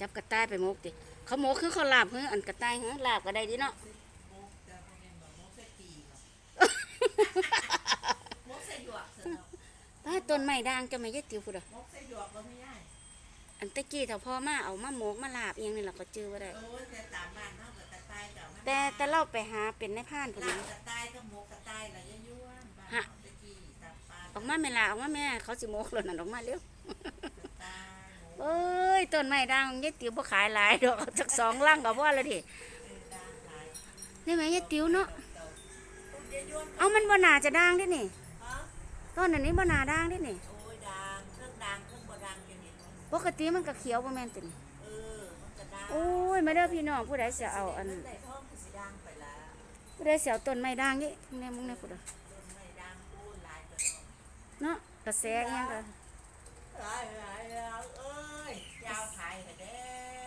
จับกระต่ายไปหมกติเขาหมกคือเขาลาบคืออันกระต่ายคือลาบก็ได้ดิเนาะมกจะเป็นแบบมกใส่กีเนาะมกใส่หยวกเสร็จแล้วป้าต้นไม้ด่างจะไม่ยัดติวพุ่นอะมกใส่หยวกก็ไม่ได้อันตะกี้ถ้าพ่อมาเอามาหมกมาลาบอหยังนี่เราก็จื้อว่าได้โอ้ยแต่ตามบ้านเนาะกับตะไคร้กับมันแต่แต่เราไปหาเป็นในผ่านพุ่นลานี้บกระต่ายก็มกกระต่ายละยั่วๆบ้านฮะเฮาตะกี้ตับปลาออกมาแม่ลาออกมาแม่ เขาสิหมกแล้วนั่นออกมาเร็วกระต่ายหมู เอ้ยต้นไม้ด่างยัดติวบ่ขายหลายดอกเอาจักสองลังก็พอแล้วดิเป็นด่างขายนี่ไหมยัดติวเนาะเต่าๆยั่วๆเอามันบ่น่าจะด่างเด้นี่ฮะต้นอันนี้บ่น่าด่างเด้นี่โอ้ยด่างเครื่องด่างเครื่องบ่ด่างจะเห็นว่าปกติมันก็เขียวบ่แม่นตินี่เออมันจะด่างโอ้ยมาเด้อพี่น้องผู้ใดสิเอาอันมัได้ท้องคือสิด่างไปแล้วผู้ใดสิเอาต้นไม้ด่างนี่มึงแน่มึงแน่พุ่นอะต้นไม้ด่างปูนลายตัวเนาะเนาะกระแสอิหยังก็ หลายหลายแล้วเอ้ยยาวขายเหรอเด้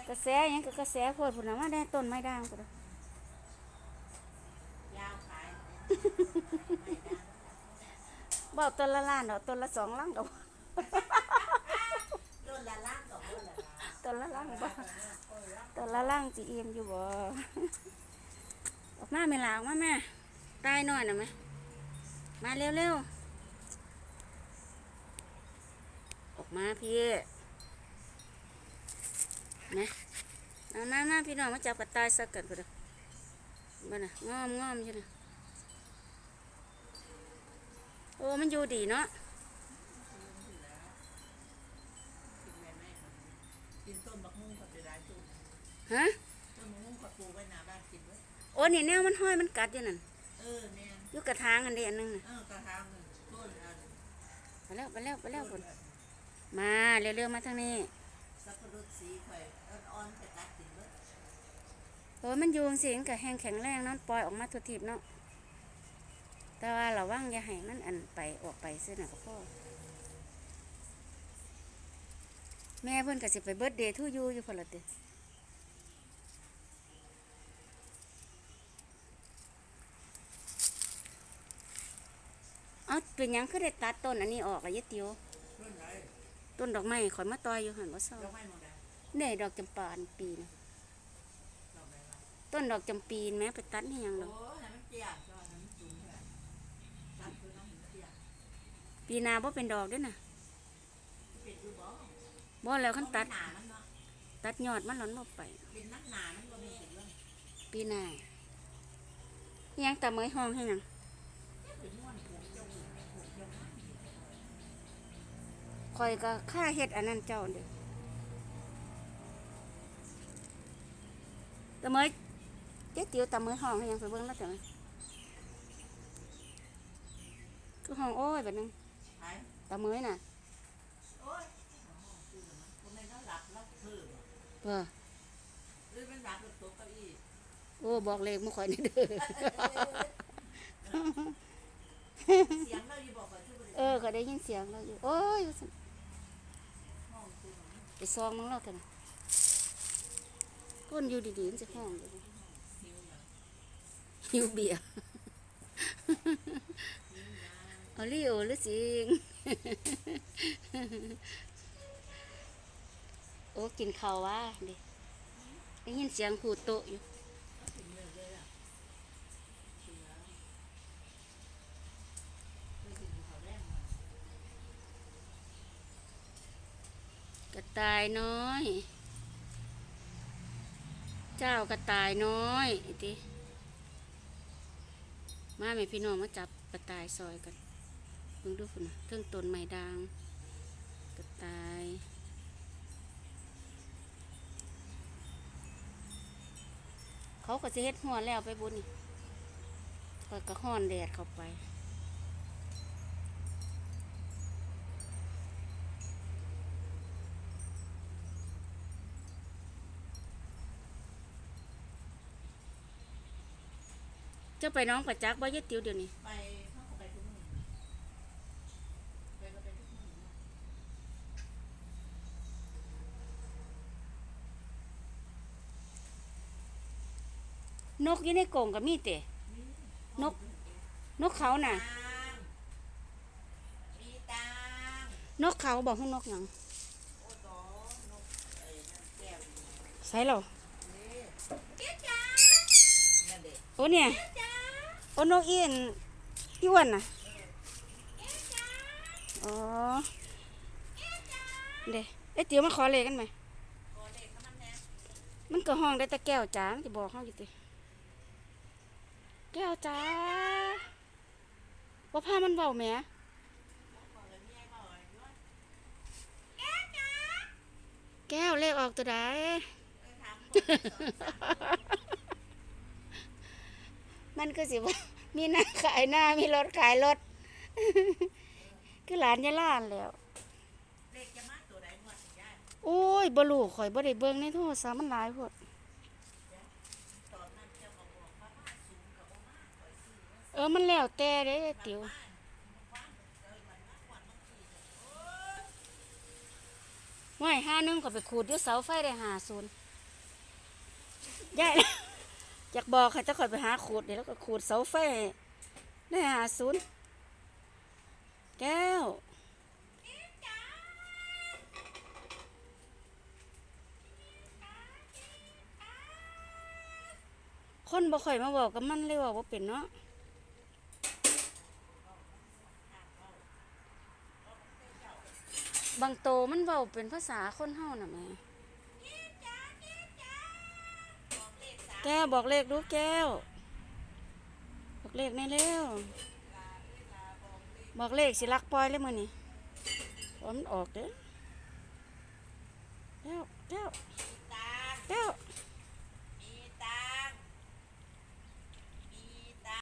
กระแสอิหยังก็กระแสโพดพุ่นน่ะมาได้ต้นไม้ด่างพุ่นอะยาวขายบ่เอาต้นละล้านดอกต้นละสองลังดอกต้นละล่างกับต้นละต้นละลังบ่ต้นละลังสิเอี่ยมอยู่บ่ออกมาแม่ลาออกมาแม่ตายหน่อยน่ะแม่มาเร็วๆออก มาพี่นะมามามาพี่น้องมาจับกระต่ายสักกันพุ่นอะบ่น่ะงอมงอมอยู่น่ะโอ้ มันอยู่ดีเนาะกินต้นบักมุ่งกับจะได้จุดฮะ ต้นบักมุ่งกับปลูกไว้หน้าบ้านกินไว้โอ้นี่แนวมันห้อยมันกัดอยู่นั่น เออแม่นอยู่กระถางอันเดีอันหนึงน่ะเออกระทางหนึ่งต้นอัน ไปแล้วไปแล้วไปแล้วพุ่น มาเร็วๆมาทางนี้สับปะรดสีข่อยอ่อนๆไปตัดกินโอ้มันยู่จังซี่มันก็แห้งแข็งแรงเนาะปล่อยออกมาทั่วทิพย์เนาะแต่ว่าเระวังอย่าให้มันอันไปออกไปซื่อน่ะก็พอแม่เพิ่นก็สิไปเบิร์ดเดย์ทูยูอยู่พุ่นละติเอาเป็นยังคือได้ตัดต้นอันนี้ออกอะยะติวต้นไหน ต้นดอกไม้ข่อยมาต่อยอยู่หั่นบ่ซ่อดอกไม้หมดแล้วนี่ดอกจำปาอันปีนดอกไม้ละต้นดอกจำปีนแม้ไปตัดให้หยังดโอ้อกให้มันเตี้ยก็ให้มันสูงเท่าไหร่ตัดคือน้ำมันเตี้ยปีนาบ่เป็นดอกเด้วยน่ะเป็นอยู่บ่บ่แล้วคันตัด หนามันเนาะตัดยอดมันหล่นบ่ไป เป็นนักหนามันก็มีเป็นเรื่องปีหน้าอิหยังตาเมยห้องให้หยัง ข่อยก็ค่าเฮ็ดอันนั้นเจ้าเด้อตาเมยเจ๊ติ๋วตาเมยห้องให้หยังไปเบิ่งแล้วจังคือห้องโอ้ยบัดนึงไปตาเมยน่ะโอ้ยคนนั้นเขาหลับแล้วเพิ่มเออหรือมันหลับแล้วตกเก้าอี้โอ้บอกเลขบ่ข่อยนี่เด้อเสียงเราอยู่บอกว่าชื่ อเออ ก็ได้ยินเสียงแล้วอยู่ โอ้ยห้อไปซองมึงแล้วกันก้นอยู่ดีๆมันจะห้องอยู่หิวเบียร์เอาลิโอหรือสิงโอ้กินข้าววะเด็ได้ยินเสียงขูดโตอยู่ ถึงเลยเลยอะเสือไม่ถึงเขาแรกมาก ระ ตายน้อย เจ้ากระต่ายน้อยไอ้ติมาแม่พี่น้องมาจับกระต่ายซอยกันเบิ่งดูพุ่นนะเทิงต้นไม้ด่างกระต่ายเขาก็จะเฮ็ดหัวแล้วไปบุญนี่กระห้อนแดดเข้าไป จ้าไปน้องประจักษ์บ่ยึดติวเดี๋ยวนี้ ไปเขาก็ไปทุกมื้อไปก็ไปทุกมื้อนกอยู่ในกรงก็มีแต่นก นกเขาน่ะ ตังมีตังนกเขาบอกให้นกหยังโอ้โหนกไอ้นั่นแก้วอยู่ใส่เรานั่นเด็กโอ้เนี่ยโอ้นกเอียนอีอ้วันน่ะอ๋อเด้ไอ้ยเตี๋ยวมาขอเลขกันไหมพอเด็กมันแน่มันก็ห้องได้แต่แก้วจ้ามันจะบอกเขาอยู่ติแก้วจ้าว่าพามันเบาแหมบอกเลยมีไอ้บอกเลยว่าแก้วเลขออกตัวใดเออถามคนสองสามมันก็สิว่า มีหน้าขายหน้ามีรถขายรถ คือหลานยาล้านแล้วโอ้ยบ่รู้ข่อยบ่ได้เบิ่งในโทรศัพท์มันหลายพว่ามาสูงกับบ่มาข่อยซื้อว่าเออมันแล้วแต่เด้ติ๋วบ้านบ้านเอ้ยวันนั้นวันเมื่อกี้เนี่ยโอ้ยห้านึงก็ไปขูดอยู่เสาไฟได้หาศูนย์ยาย อยากบอกให้เจ้าข่อยไปหาขูดเดี๋ยวแล้วก็ขูดเสาไฟได้หาศูนย์แก้วคนบ่ค่อยมาบอกกับมันเลยว่าบ่เป็นเนาะบางโตมันเว้าเป็นภาษาคนเฮาน่ะแหม่ แก้วบอกเลขดูแก้ว บอกเลขในเร็วบอกเลขสิลักปล่อยเลยมือนี้ว่ผมันออกเด้อแก้วแก้วตาแก้ว